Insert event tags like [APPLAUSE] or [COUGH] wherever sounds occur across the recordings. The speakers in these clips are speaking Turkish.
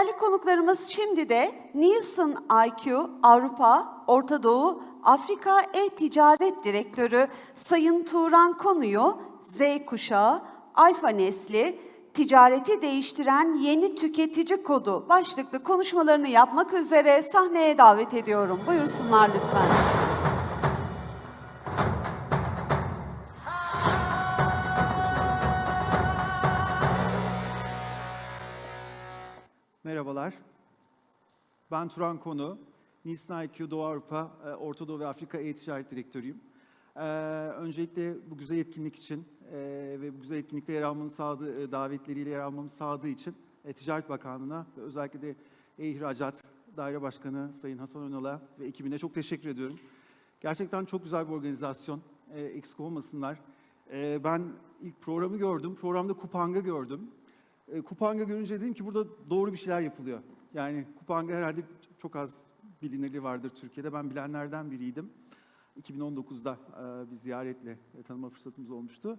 Değerli konuklarımız şimdi de Nielsen IQ Avrupa, Orta Doğu, Afrika E-Ticaret Direktörü Sayın Turan Konu'yu Z kuşağı, alfa nesli, ticareti değiştiren yeni tüketici kodu başlıklı konuşmalarını yapmak üzere sahneye davet ediyorum. Buyursunlar lütfen. Merhabalar. Ben Turan Konu. Nielsen IQ Doğu Avrupa, e, Orta Doğu ve Afrika E-Ticaret Direktörüyüm. Ee, Öncelikle bu güzel etkinlik için e, ve bu güzel etkinlikte yer almamı sağladığı, e, davetleriyle yer almamı sağladığı için e, Ticaret Bakanlığı'na ve özellikle de E-İhracat Daire Başkanı Sayın Hasan Önal'a ve ekibine çok teşekkür ediyorum. Gerçekten çok güzel bir organizasyon. E, Eksik olmasınlar. E, Ben ilk programı gördüm. Programda Kupang'ı gördüm. E, Kupanga görünce dedim ki burada doğru bir şeyler yapılıyor. Yani Kupanga herhalde çok az bilinirliği vardır Türkiye'de. Ben bilenlerden biriydim. 2019'da e, bir ziyaretle e, tanıma fırsatımız olmuştu.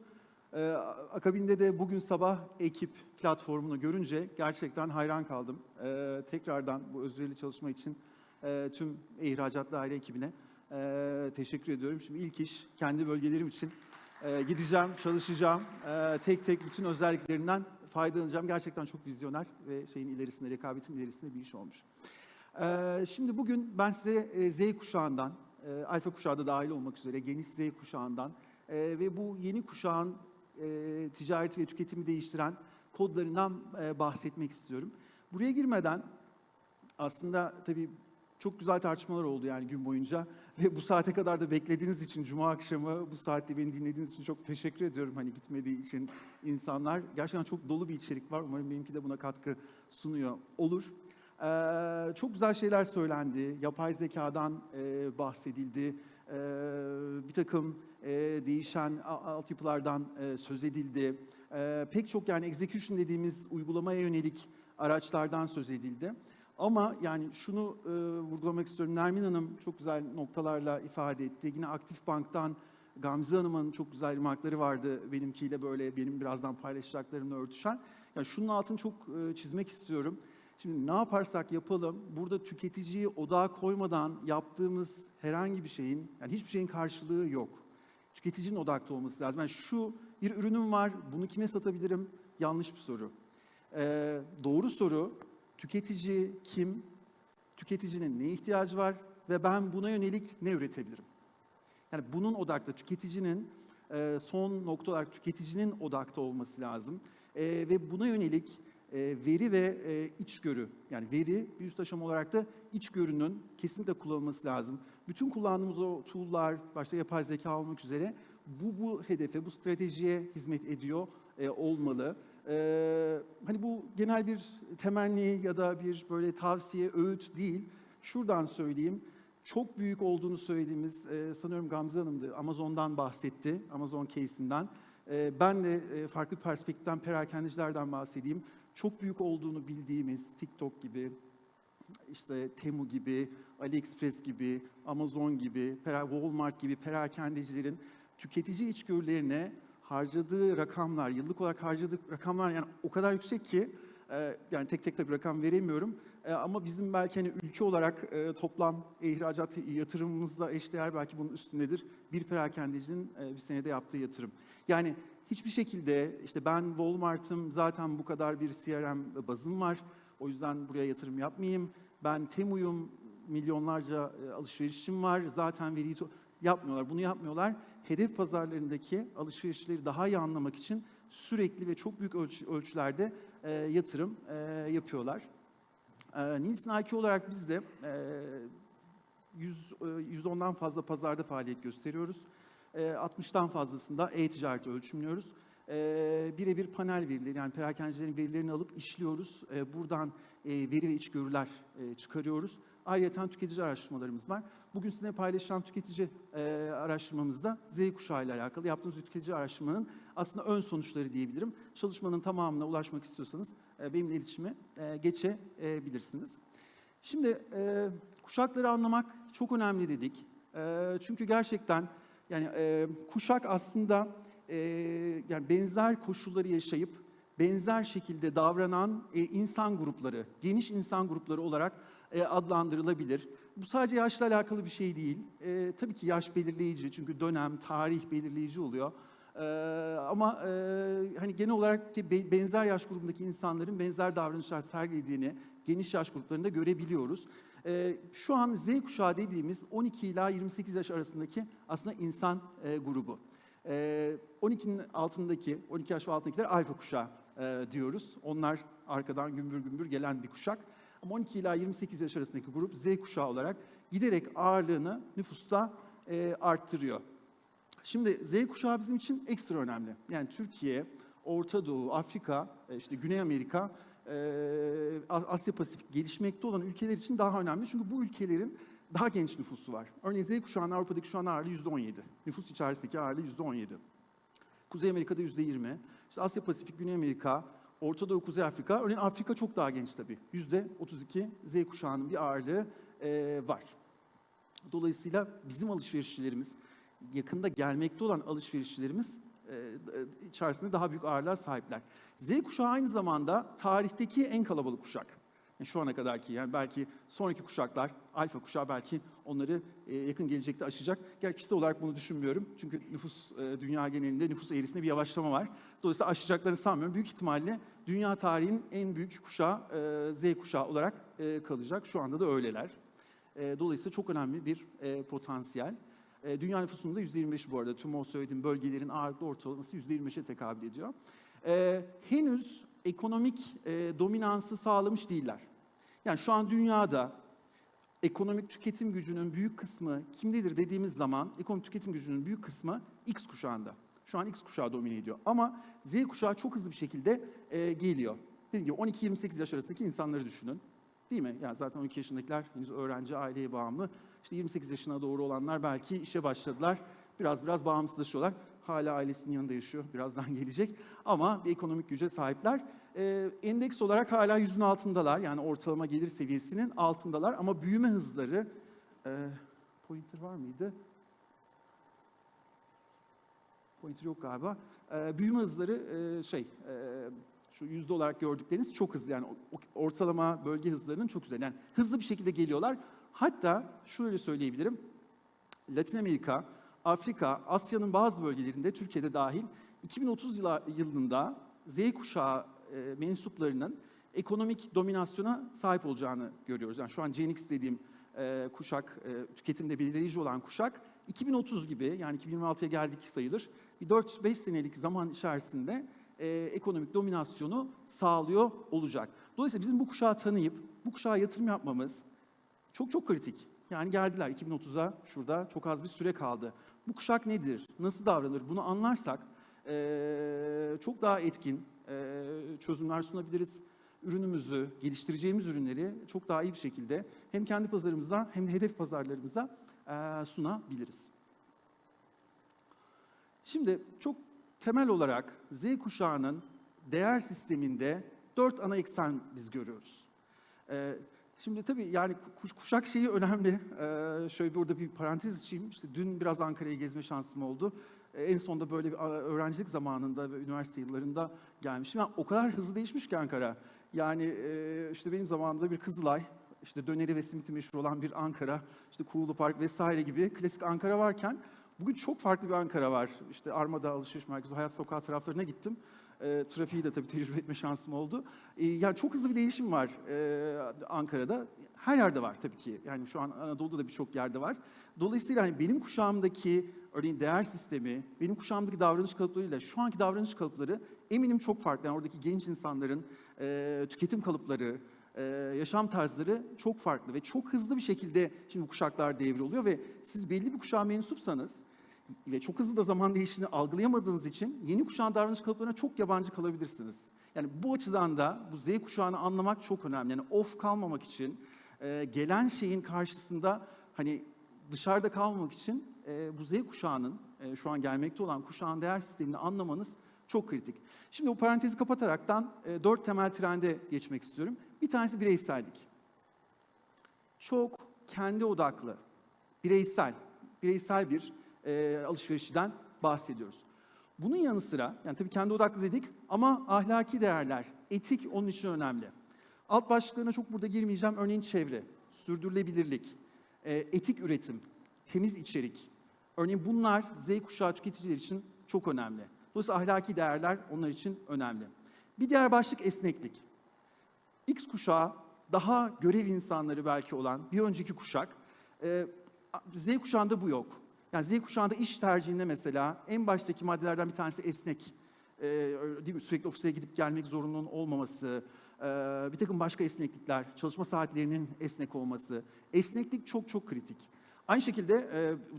E, akabinde de bugün sabah ekip platformunu görünce gerçekten hayran kaldım. E, tekrardan bu özverili çalışma için e, tüm ihracat daire ekibine e, teşekkür ediyorum. Şimdi ilk iş kendi bölgelerim için e, gideceğim, çalışacağım. E, tek tek bütün özelliklerinden faydalanacağım. Gerçekten çok vizyoner ve şeyin ilerisinde, rekabetin ilerisinde bir iş olmuş. E, şimdi bugün ben size e, Z kuşağından, e, alfa kuşağı da dahil olmak üzere geniş Z kuşağından e, ve bu yeni kuşağın e, ticareti ve tüketimi değiştiren kodlarından e, bahsetmek istiyorum. Buraya girmeden aslında tabii çok güzel tartışmalar oldu yani gün boyunca ve bu saate kadar da beklediğiniz için Cuma akşamı bu saatte beni dinlediğiniz için çok teşekkür ediyorum hani gitmediği için insanlar. Gerçekten çok dolu bir içerik var. Umarım benimki de buna katkı sunuyor olur. Ee, çok güzel şeyler söylendi. Yapay zekadan e, bahsedildi. Ee, bir takım e, değişen altyapılardan e, söz edildi. Ee, pek çok yani execution dediğimiz uygulamaya yönelik araçlardan söz edildi. Ama yani şunu e, vurgulamak istiyorum. Nermin Hanım çok güzel noktalarla ifade etti. Yine Aktif Bank'tan Gamze Hanım'ın çok güzel remarkları vardı. Benimkiyle böyle benim birazdan paylaşacaklarımla örtüşen. Yani şunun altını çok e, çizmek istiyorum. Şimdi ne yaparsak yapalım, burada tüketiciyi odağa koymadan yaptığımız herhangi bir şeyin, yani hiçbir şeyin karşılığı yok. Tüketicinin odakta olması lazım. Yani şu bir ürünüm var, bunu kime satabilirim? Yanlış bir soru. Ee, doğru soru, tüketici kim? Tüketicinin ne ihtiyacı var? Ve ben buna yönelik ne üretebilirim? Yani bunun odakta, tüketicinin e, son nokta olarak tüketicinin odakta olması lazım. E, ve buna yönelik e, veri ve içgörü, yani veri bir üst aşama olarak da içgörünün kesinlikle kullanılması lazım. Bütün kullandığımız o tool'lar, başta yapay zeka olmak üzere bu, bu hedefe, bu stratejiye hizmet ediyor e, olmalı. E, hani bu genel bir temenni ya da bir böyle tavsiye, öğüt değil. Şuradan söyleyeyim. Çok büyük olduğunu söylediğimiz, e, sanıyorum Gamze Hanım'dı, Amazon'dan bahsetti, Amazon case'inden. E, ben de e, farklı perspektiften perakendicilerden bahsedeyim. Çok büyük olduğunu bildiğimiz TikTok gibi, işte Temu gibi, AliExpress gibi, Amazon gibi, Walmart gibi perakendecilerin tüketici içgörülerine harcadığı rakamlar, yıllık olarak harcadığı rakamlar yani o kadar yüksek ki e, yani tek tek tabii rakam veremiyorum E, ama bizim belki hani ülke olarak e, toplam ihracat yatırımımızla eşdeğer belki bunun üstündedir. Bir perakendecinin bir senede yaptığı yatırım. Yani hiçbir şekilde işte ben Walmart'ım zaten bu kadar bir CRM bazım var. O yüzden buraya yatırım yapmayayım. Ben Temu'yum milyonlarca alışverişim var. Zaten veriyi yapmıyorlar. Bunu yapmıyorlar. Hedef pazarlarındaki alışverişleri daha iyi anlamak için sürekli ve çok büyük ölç- ölçülerde e, yatırım e, yapıyorlar. E, Nielsen IQ olarak biz de e, 100, e, 110'dan fazla pazarda faaliyet gösteriyoruz. E, 60'tan fazlasında e-ticareti ölçümlüyoruz. E, birebir panel verileri yani perakendecilerin verilerini alıp işliyoruz. E, buradan e, veri ve içgörüler e, çıkarıyoruz. Ayrıca tüketici araştırmalarımız var. Bugün sizinle paylaşılan tüketici e, araştırmamızda Z kuşağı ile alakalı yaptığımız tüketici araştırmanın aslında ön sonuçları diyebilirim. Çalışmanın tamamına ulaşmak istiyorsanız e, benimle iletişime e, geçebilirsiniz. Şimdi e, kuşakları anlamak çok önemli dedik. E, çünkü gerçekten yani e, kuşak aslında e, yani benzer koşulları yaşayıp benzer şekilde davranan e, insan grupları, geniş insan grupları olarak e, adlandırılabilir. Bu sadece yaşla alakalı bir şey değil. E, tabii ki yaş belirleyici çünkü dönem, tarih belirleyici oluyor. E, ama e, hani genel olarak be- benzer yaş grubundaki insanların benzer davranışlar sergilediğini geniş yaş gruplarında görebiliyoruz. E, şu an Z kuşağı dediğimiz 12 ila 28 yaş arasındaki aslında insan e, grubu. E, 12'nin altındaki, 12 yaş ve altındakiler alfa kuşağı e, diyoruz. Onlar arkadan gümbür gümbür gelen bir kuşak. Ama 12 ila 28 yaş arasındaki grup Z kuşağı olarak giderek ağırlığını nüfusta e, arttırıyor. Şimdi Z kuşağı bizim için ekstra önemli. Yani Türkiye, Orta Doğu, Afrika, e, işte Güney Amerika, e, Asya Pasifik gelişmekte olan ülkeler için daha önemli. Çünkü bu ülkelerin daha genç nüfusu var. Örneğin Z kuşağının Avrupa'daki şu an ağırlığı %17. Nüfus içerisindeki ağırlığı %17. Kuzey Amerika'da yüzde yirmi. İşte Asya Pasifik, Güney Amerika, Orta Doğu, Kuzey Afrika. Örneğin Afrika çok daha genç tabii. Yüzde 32 Z kuşağının bir ağırlığı e, var. Dolayısıyla bizim alışverişçilerimiz, yakında gelmekte olan alışverişçilerimiz e, e, içerisinde daha büyük ağırlığa sahipler. Z kuşağı aynı zamanda tarihteki en kalabalık kuşak. Yani şu ana kadarki yani belki sonraki kuşaklar, alfa kuşağı belki onları e, yakın gelecekte aşacak. Gerçi olarak bunu düşünmüyorum. Çünkü nüfus e, dünya genelinde nüfus eğrisinde bir yavaşlama var. Dolayısıyla aşacaklarını sanmıyorum. Büyük ihtimalle dünya tarihinin en büyük kuşağı e, Z kuşağı olarak e, kalacak. Şu anda da öyleler. E, dolayısıyla çok önemli bir e, potansiyel. E, dünya nüfusunun da %25'i bu arada. Tüm o söylediğim bölgelerin ağırlıklı ortalaması %25'e tekabül ediyor. E, henüz ekonomik e, dominansı sağlamış değiller. Yani şu an dünyada ekonomik tüketim gücünün büyük kısmı kimdedir dediğimiz zaman ekonomik tüketim gücünün büyük kısmı X kuşağında. Şu an X kuşağı domine ediyor. Ama Z kuşağı çok hızlı bir şekilde e, geliyor. Dediğim gibi 12-28 yaş arasındaki insanları düşünün. Değil mi? Yani zaten 12 yaşındakiler henüz öğrenci, aileye bağımlı. İşte 28 yaşına doğru olanlar belki işe başladılar. Biraz biraz bağımsızlaşıyorlar. Hala ailesinin yanında yaşıyor. Birazdan [LAUGHS] gelecek. Ama bir ekonomik güce sahipler. Ee, endeks olarak hala yüzün altındalar. Yani ortalama gelir seviyesinin altındalar. Ama büyüme hızları... E, pointer var mıydı? Pointer yok galiba. Ee, büyüme hızları e, şey... E, şu yüzde olarak gördükleriniz çok hızlı yani ortalama bölge hızlarının çok üzerinde. Yani hızlı bir şekilde geliyorlar. Hatta şöyle söyleyebilirim. Latin Amerika, Afrika, Asya'nın bazı bölgelerinde Türkiye'de dahil 2030 yıla- yılında Z kuşağı e, mensuplarının ekonomik dominasyona sahip olacağını görüyoruz. Yani şu an Gen X dediğim e, kuşak, e, tüketimde belirleyici olan kuşak 2030 gibi yani 2026'ya geldik sayılır. Bir 4-5 senelik zaman içerisinde e, ekonomik dominasyonu sağlıyor olacak. Dolayısıyla bizim bu kuşağı tanıyıp bu kuşağa yatırım yapmamız çok çok kritik. Yani geldiler 2030'a şurada çok az bir süre kaldı. Bu kuşak nedir? Nasıl davranır? Bunu anlarsak eee, çok daha etkin çözümler sunabiliriz. Ürünümüzü, geliştireceğimiz ürünleri çok daha iyi bir şekilde hem kendi pazarımıza hem de hedef pazarlarımıza sunabiliriz. Şimdi çok temel olarak Z kuşağının değer sisteminde dört ana eksen biz görüyoruz. Şimdi tabii yani kuş- kuşak şeyi önemli. Ee, şöyle bir orada bir parantez içeyim. İşte dün biraz Ankara'yı gezme şansım oldu. Ee, en sonunda böyle bir öğrencilik zamanında ve üniversite yıllarında gelmişim. Yani o kadar hızlı değişmiş ki Ankara. Yani e, işte benim zamanımda bir Kızılay, işte döneri ve simiti meşhur olan bir Ankara, işte Kuğulu Park vesaire gibi klasik Ankara varken bugün çok farklı bir Ankara var. İşte Armada Alışveriş Merkezi, Hayat Sokağı taraflarına gittim. E, trafiği de tabii tecrübe etme şansım oldu. E, yani çok hızlı bir değişim var e, Ankara'da. Her yerde var tabii ki. Yani şu an Anadolu'da da birçok yerde var. Dolayısıyla hani benim kuşağımdaki örneğin değer sistemi, benim kuşağımdaki davranış kalıplarıyla şu anki davranış kalıpları eminim çok farklı. Yani oradaki genç insanların e, tüketim kalıpları, e, yaşam tarzları çok farklı ve çok hızlı bir şekilde şimdi kuşaklar devroluyor ve siz belli bir kuşağa mensupsanız ve çok hızlı da zaman değişini algılayamadığınız için yeni kuşağın davranış kalıplarına çok yabancı kalabilirsiniz. Yani bu açıdan da bu Z kuşağını anlamak çok önemli. Yani off kalmamak için, e, gelen şeyin karşısında hani dışarıda kalmamak için e, bu Z kuşağının, e, şu an gelmekte olan kuşağın değer sistemini anlamanız çok kritik. Şimdi bu parantezi kapataraktan e, dört temel trende geçmek istiyorum. Bir tanesi bireysellik. Çok kendi odaklı, bireysel, bireysel bir e, alışverişten bahsediyoruz. Bunun yanı sıra, yani tabii kendi odaklı dedik ama ahlaki değerler, etik onun için önemli. Alt başlıklarına çok burada girmeyeceğim. Örneğin çevre, sürdürülebilirlik, e, etik üretim, temiz içerik. Örneğin bunlar Z kuşağı tüketiciler için çok önemli. Dolayısıyla ahlaki değerler onlar için önemli. Bir diğer başlık esneklik. X kuşağı daha görev insanları belki olan bir önceki kuşak. Ee, Z kuşağında bu yok. Yani Z kuşağında iş tercihinde mesela en baştaki maddelerden bir tanesi esnek. Ee, değil mi? Sürekli ofise gidip gelmek zorunluluğun olmaması, ee, bir takım başka esneklikler, çalışma saatlerinin esnek olması. Esneklik çok çok kritik. Aynı şekilde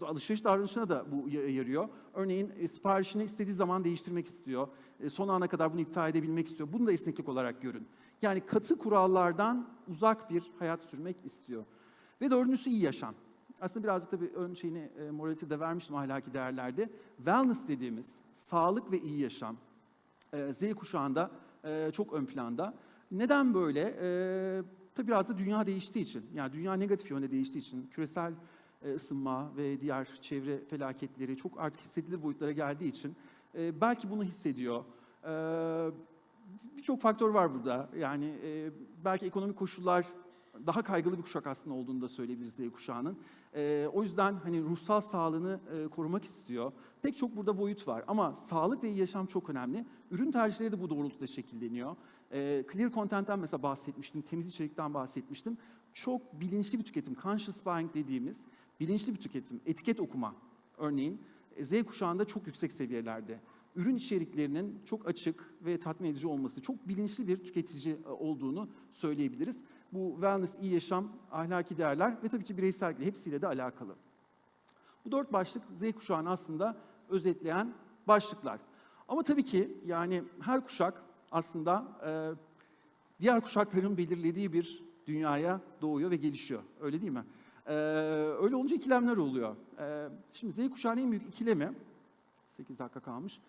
e, alışveriş davranışına da bu ya- yarıyor. Örneğin e, siparişini istediği zaman değiştirmek istiyor. E, son ana kadar bunu iptal edebilmek istiyor. Bunu da esneklik olarak görün. Yani katı kurallardan uzak bir hayat sürmek istiyor. Ve dördüncüsü iyi yaşam. Aslında birazcık tabii ön şeyini e, morality de vermiştim ahlaki değerlerde. Wellness dediğimiz sağlık ve iyi yaşam. e, Z kuşağında e, çok ön planda. Neden böyle? E, tabii biraz da dünya değiştiği için. Yani dünya negatif yönde değiştiği için. Küresel e, ısınma ve diğer çevre felaketleri çok artık hissedilir boyutlara geldiği için e, belki bunu hissediyor. E, Birçok faktör var burada. Yani e, belki ekonomik koşullar daha kaygılı bir kuşak aslında olduğunu da söyleyebiliriz Z kuşağının. E, o yüzden hani ruhsal sağlığını e, korumak istiyor. Pek çok burada boyut var ama sağlık ve iyi yaşam çok önemli. Ürün tercihleri de bu doğrultuda şekilleniyor. E, clear content'ten mesela bahsetmiştim, temiz içerikten bahsetmiştim. Çok bilinçli bir tüketim, conscious buying dediğimiz bilinçli bir tüketim, etiket okuma örneğin e, Z kuşağında çok yüksek seviyelerde. Ürün içeriklerinin çok açık ve tatmin edici olması, çok bilinçli bir tüketici e, olduğunu söyleyebiliriz. Bu wellness, iyi yaşam, ahlaki değerler ve tabii ki bireysellik hepsiyle de alakalı. Bu dört başlık Z kuşağını aslında özetleyen başlıklar. Ama tabii ki yani her kuşak aslında e, diğer kuşakların belirlediği bir dünyaya doğuyor ve gelişiyor. Öyle değil mi? E, öyle olunca ikilemler oluyor. E, şimdi Z kuşağının en büyük ikilemi, 8 dakika kalmış.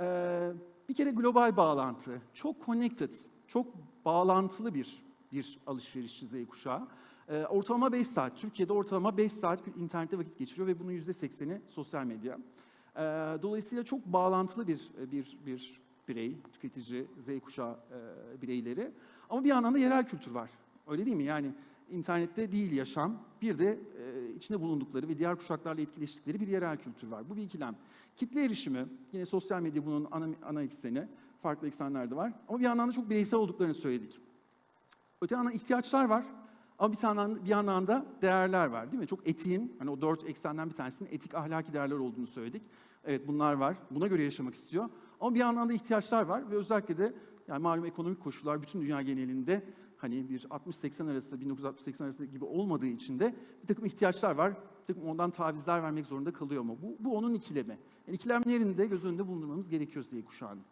E, bir kere global bağlantı, çok connected, çok bağlantılı bir bir alışverişçi Z kuşağı. E, ortalama 5 saat, Türkiye'de ortalama 5 saat internette vakit geçiriyor ve bunun %80'i sosyal medya. E, dolayısıyla çok bağlantılı bir bir bir birey, tüketici, Z kuşağı e, bireyleri. Ama bir yandan da yerel kültür var. Öyle değil mi? Yani internette değil yaşam, bir de e, içinde bulundukları ve diğer kuşaklarla etkileştikleri bir yerel kültür var. Bu bir ikilem. Kitle erişimi, yine sosyal medya bunun ana, ana ekseni, farklı eksenler de var. Ama bir yandan da çok bireysel olduklarını söyledik. Öte yandan ihtiyaçlar var ama bir yandan, bir yandan da değerler var değil mi? Çok etiğin, hani o dört eksenden bir tanesinin etik ahlaki değerler olduğunu söyledik. Evet bunlar var, buna göre yaşamak istiyor. Ama bir yandan da ihtiyaçlar var ve özellikle de yani malum ekonomik koşullar bütün dünya genelinde hani bir 60-80 arası, 1960-80 arası gibi olmadığı için de bir takım ihtiyaçlar var. Bir takım ondan tavizler vermek zorunda kalıyor mu? Bu, bu onun ikilemi. Yani ikilemlerini de göz önünde bulundurmamız gerekiyor Z kuşağının.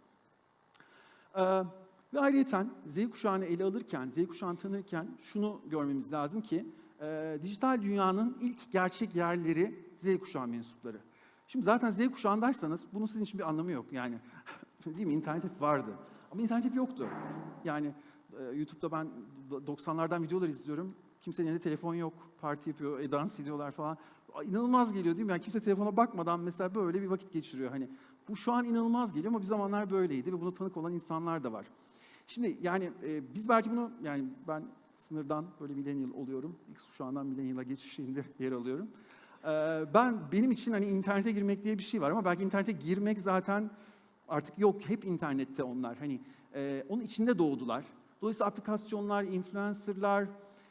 Ee, ve ayrıyeten Z kuşağını ele alırken, Z kuşağını tanırken şunu görmemiz lazım ki e, dijital dünyanın ilk gerçek yerleri Z kuşağı mensupları. Şimdi zaten Z kuşağındaysanız bunun sizin için bir anlamı yok. Yani [LAUGHS] değil mi? İnternet hep vardı. Ama internet hep yoktu. Yani YouTube'da ben 90'lardan videolar izliyorum. Kimsenin elinde telefon yok. Parti yapıyor, e, dans ediyorlar falan. İnanılmaz geliyor değil mi? Yani kimse telefona bakmadan mesela böyle bir vakit geçiriyor. Hani bu şu an inanılmaz geliyor ama bir zamanlar böyleydi ve buna tanık olan insanlar da var. Şimdi yani e, biz belki bunu yani ben sınırdan böyle millennial oluyorum. X kuşağından millennial'a geçişinde [LAUGHS] yer alıyorum. E, ben benim için hani internete girmek diye bir şey var ama belki internete girmek zaten artık yok. Hep internette onlar. Hani e, onun içinde doğdular. Dolayısıyla aplikasyonlar, influencerlar,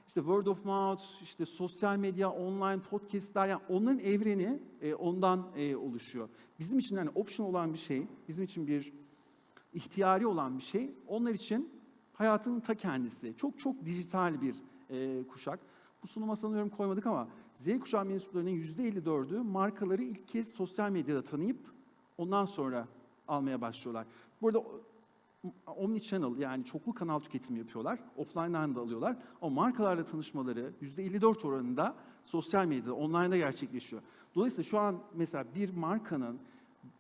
işte word of mouth, işte sosyal medya, online podcastler, yani onların evreni e, ondan e, oluşuyor. Bizim için hani option olan bir şey, bizim için bir ihtiyari olan bir şey. Onlar için hayatın ta kendisi. Çok çok dijital bir e, kuşak. Bu sunuma sanıyorum koymadık ama Z kuşağı mensuplarının %54'ü markaları ilk kez sosyal medyada tanıyıp ondan sonra almaya başlıyorlar. Bu arada omni channel yani çoklu kanal tüketimi yapıyorlar. Offline'dan da alıyorlar. Ama markalarla tanışmaları %54 oranında sosyal medyada, online'da gerçekleşiyor. Dolayısıyla şu an mesela bir markanın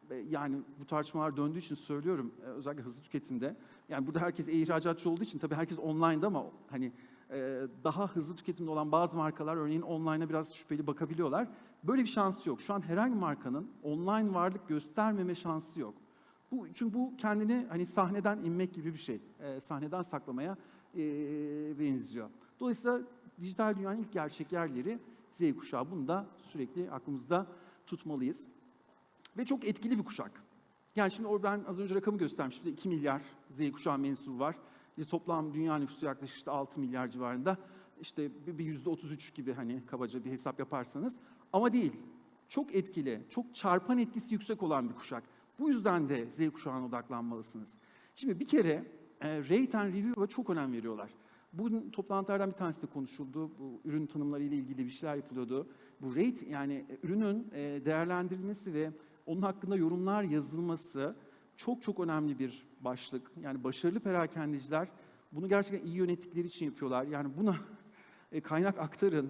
e, yani bu tartışmalar döndüğü için söylüyorum e, özellikle hızlı tüketimde. Yani burada herkes e-ihracatçı olduğu için tabii herkes online'da ama hani e, daha hızlı tüketimde olan bazı markalar örneğin online'a biraz şüpheli bakabiliyorlar. Böyle bir şansı yok. Şu an herhangi markanın online varlık göstermeme şansı yok. Bu, çünkü bu kendini hani sahneden inmek gibi bir şey. E, sahneden saklamaya e, benziyor. Dolayısıyla dijital dünyanın ilk gerçek yerleri Z kuşağı. Bunu da sürekli aklımızda tutmalıyız. Ve çok etkili bir kuşak. Yani şimdi ben az önce rakamı göstermiştim. 2 milyar Z kuşağı mensubu var. Bir toplam dünya nüfusu yaklaşık işte 6 milyar civarında. İşte bir yüzde 33 gibi hani kabaca bir hesap yaparsanız. Ama değil. Çok etkili, çok çarpan etkisi yüksek olan bir kuşak. Bu yüzden de Z kuşağına odaklanmalısınız. Şimdi bir kere e, rate and review'a çok önem veriyorlar. Bugün toplantılardan bir tanesi de konuşuldu. Bu ürün tanımları ile ilgili bir şeyler yapılıyordu. Bu rate yani e, ürünün e, değerlendirilmesi ve onun hakkında yorumlar yazılması çok çok önemli bir başlık. Yani başarılı perakendeciler bunu gerçekten iyi yönettikleri için yapıyorlar. Yani buna e, kaynak aktarın.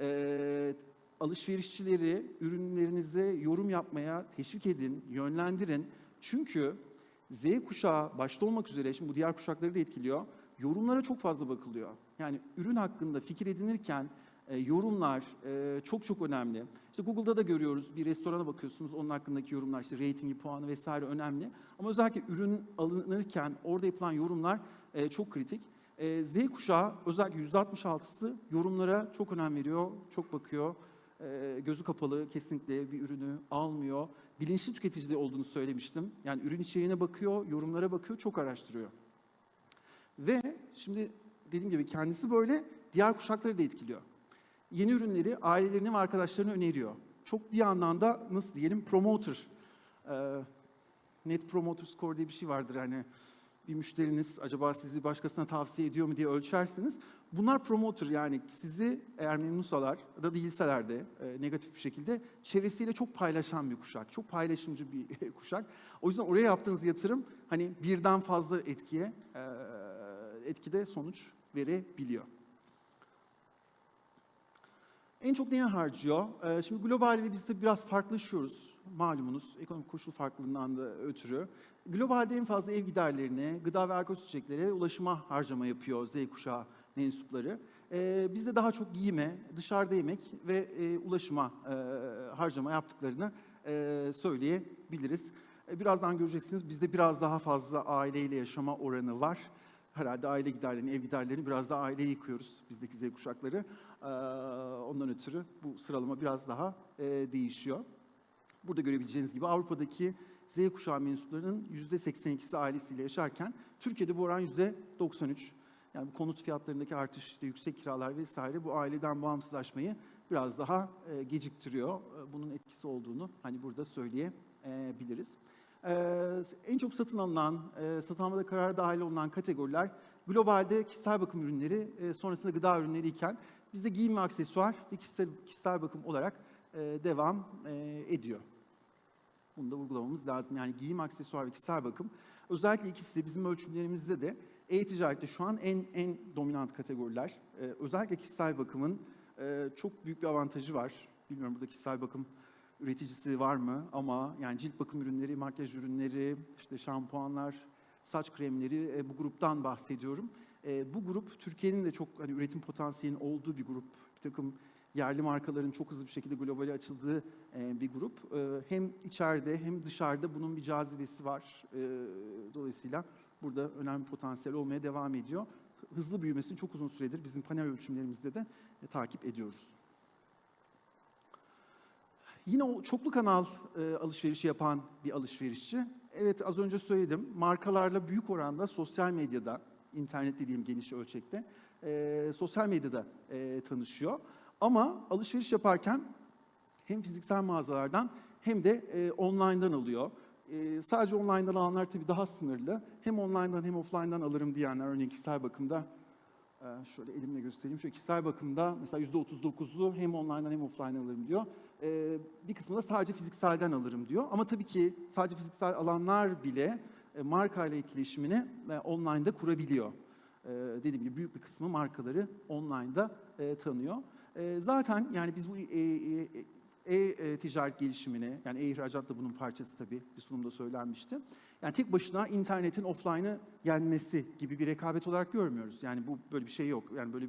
E, alışverişçileri ürünlerinize yorum yapmaya teşvik edin, yönlendirin. Çünkü Z kuşağı başta olmak üzere, şimdi bu diğer kuşakları da etkiliyor, yorumlara çok fazla bakılıyor. Yani ürün hakkında fikir edinirken e, yorumlar e, çok çok önemli. İşte Google'da da görüyoruz, bir restorana bakıyorsunuz, onun hakkındaki yorumlar, işte ratingi, puanı vesaire önemli. Ama özellikle ürün alınırken orada yapılan yorumlar e, çok kritik. E, Z kuşağı özellikle %66'sı yorumlara çok önem veriyor, çok bakıyor. E, gözü kapalı kesinlikle bir ürünü almıyor. Bilinçli tüketici olduğunu söylemiştim. Yani ürün içeriğine bakıyor, yorumlara bakıyor, çok araştırıyor. Ve şimdi dediğim gibi kendisi böyle diğer kuşakları da etkiliyor. Yeni ürünleri ailelerine ve arkadaşlarına öneriyor. Çok bir yandan da nasıl diyelim promoter, e, net promoter score diye bir şey vardır hani bir müşteriniz acaba sizi başkasına tavsiye ediyor mu diye ölçersiniz. Bunlar promoter yani sizi eğer memnunsalar da değilseler de e, negatif bir şekilde çevresiyle çok paylaşan bir kuşak. Çok paylaşımcı bir [LAUGHS] kuşak. O yüzden oraya yaptığınız yatırım hani birden fazla etkiye e, etkide sonuç verebiliyor. En çok neye harcıyor? Ee, Şimdi global ve biz de biraz farklılaşıyoruz malumunuz ekonomik koşul farklılığından da ötürü. Globalde en fazla ev giderlerine, gıda ve alkol içeceklere ulaşıma harcama yapıyor Z kuşağı mensupları. Ee, Bizde daha çok giyime, dışarıda yemek ve e, ulaşıma e, harcama yaptıklarını e, söyleyebiliriz. E, Birazdan göreceksiniz bizde biraz daha fazla aileyle yaşama oranı var. Herhalde aile giderlerini, ev giderlerini biraz daha aileye yıkıyoruz bizdeki Z kuşakları. Ee, Ondan ötürü bu sıralama biraz daha e, değişiyor. Burada görebileceğiniz gibi Avrupa'daki Z kuşağı mensuplarının %82'si ailesiyle yaşarken Türkiye'de bu oran %93. Yani konut fiyatlarındaki artış, işte yüksek kiralar vesaire bu aileden bağımsızlaşmayı biraz daha e, geciktiriyor. E, Bunun etkisi olduğunu hani burada söyleyebiliriz. Ee, en çok satın alınan, e, satın almada karara dahil olunan kategoriler globalde kişisel bakım ürünleri, e, sonrasında gıda ürünleri iken bizde giyim ve aksesuar ve kişisel, kişisel bakım olarak e, devam e, ediyor. Bunu da vurgulamamız lazım. Yani giyim, aksesuar ve kişisel bakım. Özellikle ikisi de bizim ölçümlerimizde de e-ticarette şu an en en dominant kategoriler. Ee, özellikle kişisel bakımın e, çok büyük bir avantajı var. Bilmiyorum burada kişisel bakım üreticisi var mı ama yani cilt bakım ürünleri, makyaj ürünleri, işte şampuanlar, saç kremleri e, bu gruptan bahsediyorum. E, bu grup Türkiye'nin de çok hani üretim potansiyelinin olduğu bir grup. Bir takım yerli markaların çok hızlı bir şekilde globale açıldığı e, bir grup. E, hem içeride hem dışarıda bunun bir cazibesi var. E, dolayısıyla burada önemli potansiyel olmaya devam ediyor. Hızlı büyümesini çok uzun süredir bizim panel ölçümlerimizde de e, takip ediyoruz. Yine o çoklu kanal e, alışverişi yapan bir alışverişçi. Evet az önce söyledim. Markalarla büyük oranda sosyal medyada, internet dediğim geniş ölçekte, e, sosyal medyada e, tanışıyor. Ama alışveriş yaparken hem fiziksel mağazalardan hem de e, online'dan alıyor. E, sadece online'dan alanlar tabii daha sınırlı. Hem online'dan hem offline'dan alırım diyenler örneğin kişisel bakımda ee, şöyle elimle göstereyim. Şu kişisel bakımda mesela %39'u hem online'dan hem offline'dan alırım diyor. Ee, bir kısmı da sadece fizikselden alırım diyor. Ama tabii ki sadece fiziksel alanlar bile e, marka ile etkileşimini e, online'da kurabiliyor. Ee, dediğim gibi büyük bir kısmı markaları online'da e, tanıyor. Ee, zaten yani biz bu e, e, e-ticaret gelişimini, yani e-ihracat da bunun parçası tabii bir sunumda söylenmişti. Yani tek başına internetin offline'ı yenmesi gibi bir rekabet olarak görmüyoruz. Yani bu böyle bir şey yok. Yani böyle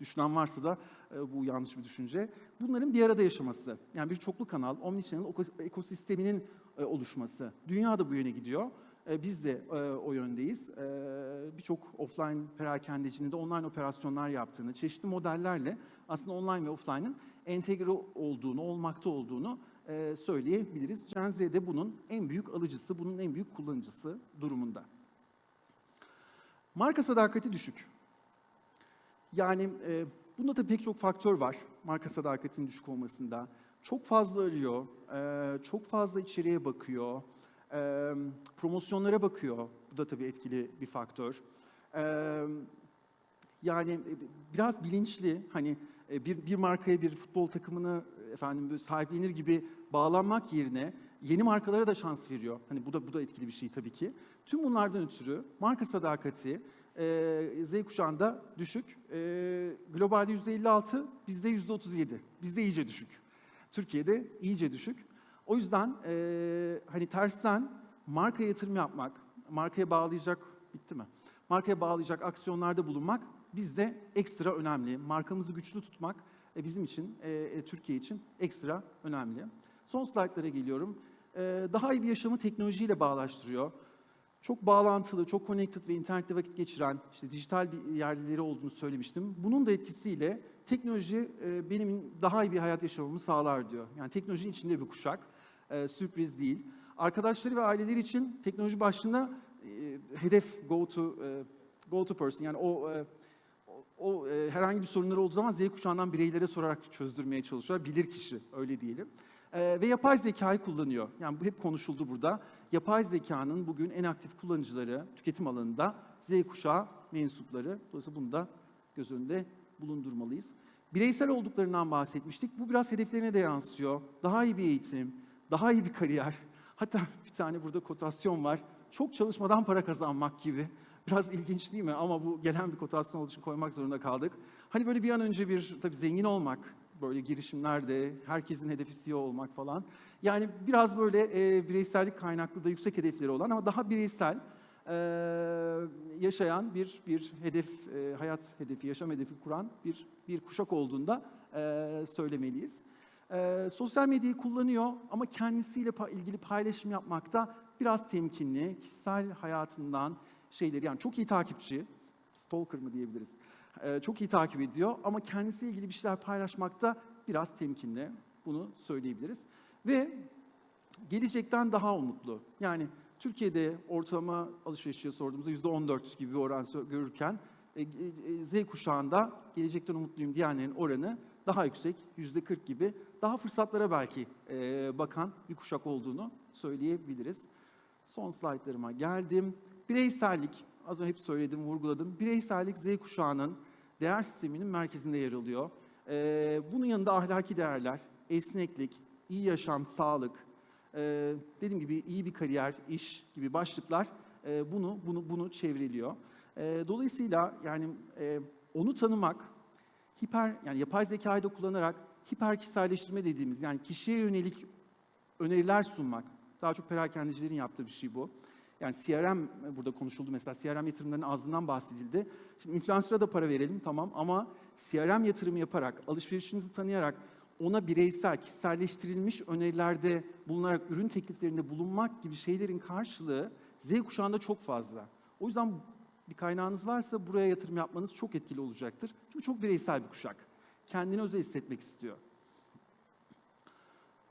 düşünen varsa da e, bu yanlış bir düşünce. Bunların bir arada yaşaması, yani bir çoklu kanal, omnichannel ekosisteminin e, oluşması. Dünya da bu yöne gidiyor. E, biz de e, o yöndeyiz. E, Birçok offline perakendecinin de online operasyonlar yaptığını, çeşitli modellerle aslında online ve offline'ın entegre olduğunu, olmakta olduğunu e, söyleyebiliriz. Gen Z de bunun en büyük alıcısı, bunun en büyük kullanıcısı durumunda. Marka sadakati düşük. Yani e, bunda da pek çok faktör var marka sadakatinin düşük olmasında. Çok fazla arıyor, e, çok fazla içeriye bakıyor, e, promosyonlara bakıyor. Bu da tabii etkili bir faktör. E, yani e, biraz bilinçli, hani bir, bir markaya, bir futbol takımını e, efendim sahiplenir gibi bağlanmak yerine yeni markalara da şans veriyor. Hani bu da bu da etkili bir şey tabii ki. Tüm bunlardan ötürü marka sadakati e, Z kuşağında düşük. E, globalde %56, bizde %37. Bizde iyice düşük. Türkiye'de iyice düşük. O yüzden e, hani tersten markaya yatırım yapmak, markaya bağlayacak, bitti mi? Markaya bağlayacak aksiyonlarda bulunmak bizde ekstra önemli. Markamızı güçlü tutmak e, bizim için, e, e, Türkiye için ekstra önemli. Son slaytlara geliyorum. Daha iyi bir yaşamı teknolojiyle bağlaştırıyor. Çok bağlantılı, çok connected ve internette vakit geçiren, işte dijital bir yerlileri olduğunu söylemiştim. Bunun da etkisiyle teknoloji benim daha iyi bir hayat yaşamamı sağlar diyor. Yani teknolojinin içinde bir kuşak, sürpriz değil. Arkadaşları ve aileleri için teknoloji başlığında hedef go to go to person yani o o- e, herhangi bir sorunları olduğu zaman Z kuşağından bireylere sorarak çözdürmeye çalışıyorlar. Bilir kişi öyle diyelim. E, ve yapay zekayı kullanıyor. Yani bu hep konuşuldu burada. Yapay zekanın bugün en aktif kullanıcıları tüketim alanında Z kuşağı mensupları. Dolayısıyla bunu da göz önünde bulundurmalıyız. Bireysel olduklarından bahsetmiştik. Bu biraz hedeflerine de yansıyor. Daha iyi bir eğitim, daha iyi bir kariyer. Hatta bir tane burada kotasyon var. Çok çalışmadan para kazanmak gibi. Biraz ilginç değil mi? Ama bu gelen bir kotasyon olduğu için koymak zorunda kaldık. Hani böyle bir an önce bir tabii zengin olmak, böyle girişimlerde herkesin hedefi CEO olmak falan. Yani biraz böyle e, bireysellik kaynaklı da yüksek hedefleri olan ama daha bireysel e, yaşayan bir bir hedef, e, hayat hedefi, yaşam hedefi kuran bir bir kuşak olduğunda e, söylemeliyiz. E, sosyal medyayı kullanıyor ama kendisiyle pa- ilgili paylaşım yapmakta biraz temkinli, kişisel hayatından şeyleri yani çok iyi takipçi, stalker mı diyebiliriz, e, çok iyi takip ediyor ama kendisiyle ilgili bir şeyler paylaşmakta biraz temkinli, bunu söyleyebiliriz. Ve gelecekten daha umutlu. Yani Türkiye'de ortalama alışverişçiye sorduğumuzda %14 gibi bir oran görürken e, e, Z kuşağında gelecekten umutluyum diyenlerin oranı daha yüksek, %40 gibi. Daha fırsatlara belki e, bakan bir kuşak olduğunu söyleyebiliriz. Son slaytlarıma geldim. Bireysellik, az önce hep söyledim, vurguladım. Bireysellik Z kuşağının değer sisteminin merkezinde yer alıyor. E, bunun yanında ahlaki değerler, esneklik, iyi yaşam, sağlık, e, dediğim gibi iyi bir kariyer, iş gibi başlıklar e, bunu bunu bunu çevreliyor. E, dolayısıyla yani e, onu tanımak, hiper yani yapay zekayı da kullanarak hiper kişiselleştirme dediğimiz yani kişiye yönelik öneriler sunmak. Daha çok perakendecilerin yaptığı bir şey bu. Yani CRM burada konuşuldu mesela CRM yatırımlarının azlığından bahsedildi. Şimdi influencer'a da para verelim tamam ama CRM yatırımı yaparak, alışverişimizi tanıyarak ona bireysel, kişiselleştirilmiş önerilerde bulunarak ürün tekliflerinde bulunmak gibi şeylerin karşılığı Z kuşağında çok fazla. O yüzden bir kaynağınız varsa buraya yatırım yapmanız çok etkili olacaktır. Çünkü çok bireysel bir kuşak. Kendini özel hissetmek istiyor.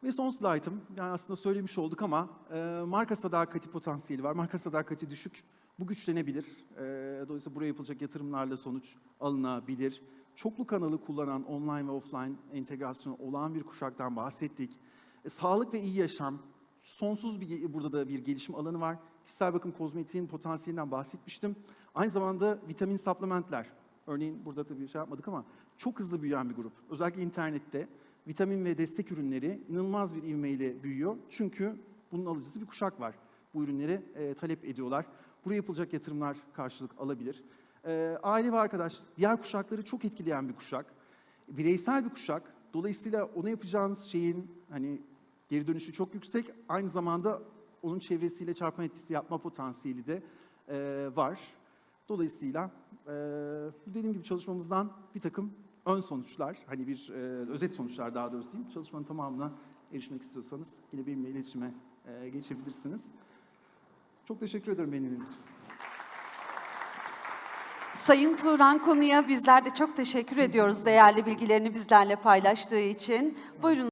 Ve son slaytım, yani aslında söylemiş olduk ama e, marka sadakati potansiyeli var. Marka sadakati düşük. Bu güçlenebilir. E, dolayısıyla buraya yapılacak yatırımlarla sonuç alınabilir. Çoklu kanalı kullanan online ve offline entegrasyonu olan bir kuşaktan bahsettik. E, sağlık ve iyi yaşam, sonsuz bir burada da bir gelişim alanı var. Kişisel bakım kozmetiğin potansiyelinden bahsetmiştim. Aynı zamanda vitamin supplementler. Örneğin burada tabii bir şey yapmadık ama çok hızlı büyüyen bir grup. Özellikle internette vitamin ve destek ürünleri inanılmaz bir ivmeyle büyüyor. Çünkü bunun alıcısı bir kuşak var. Bu ürünleri e, talep ediyorlar. Buraya yapılacak yatırımlar karşılık alabilir. E, aile ve arkadaş, diğer kuşakları çok etkileyen bir kuşak. Bireysel bir kuşak. Dolayısıyla ona yapacağınız şeyin hani geri dönüşü çok yüksek. Aynı zamanda onun çevresiyle çarpma etkisi yapma potansiyeli de e, var. Dolayısıyla e, dediğim gibi çalışmamızdan bir takım ön sonuçlar, hani bir e, özet sonuçlar daha doğrusu diyeyim. Çalışmanın tamamına erişmek istiyorsanız yine benimle iletişime e, geçebilirsiniz. Çok teşekkür ederim beni. Sayın Turan Konu'ya bizler de çok teşekkür ediyoruz değerli bilgilerini bizlerle paylaştığı için. Buyurun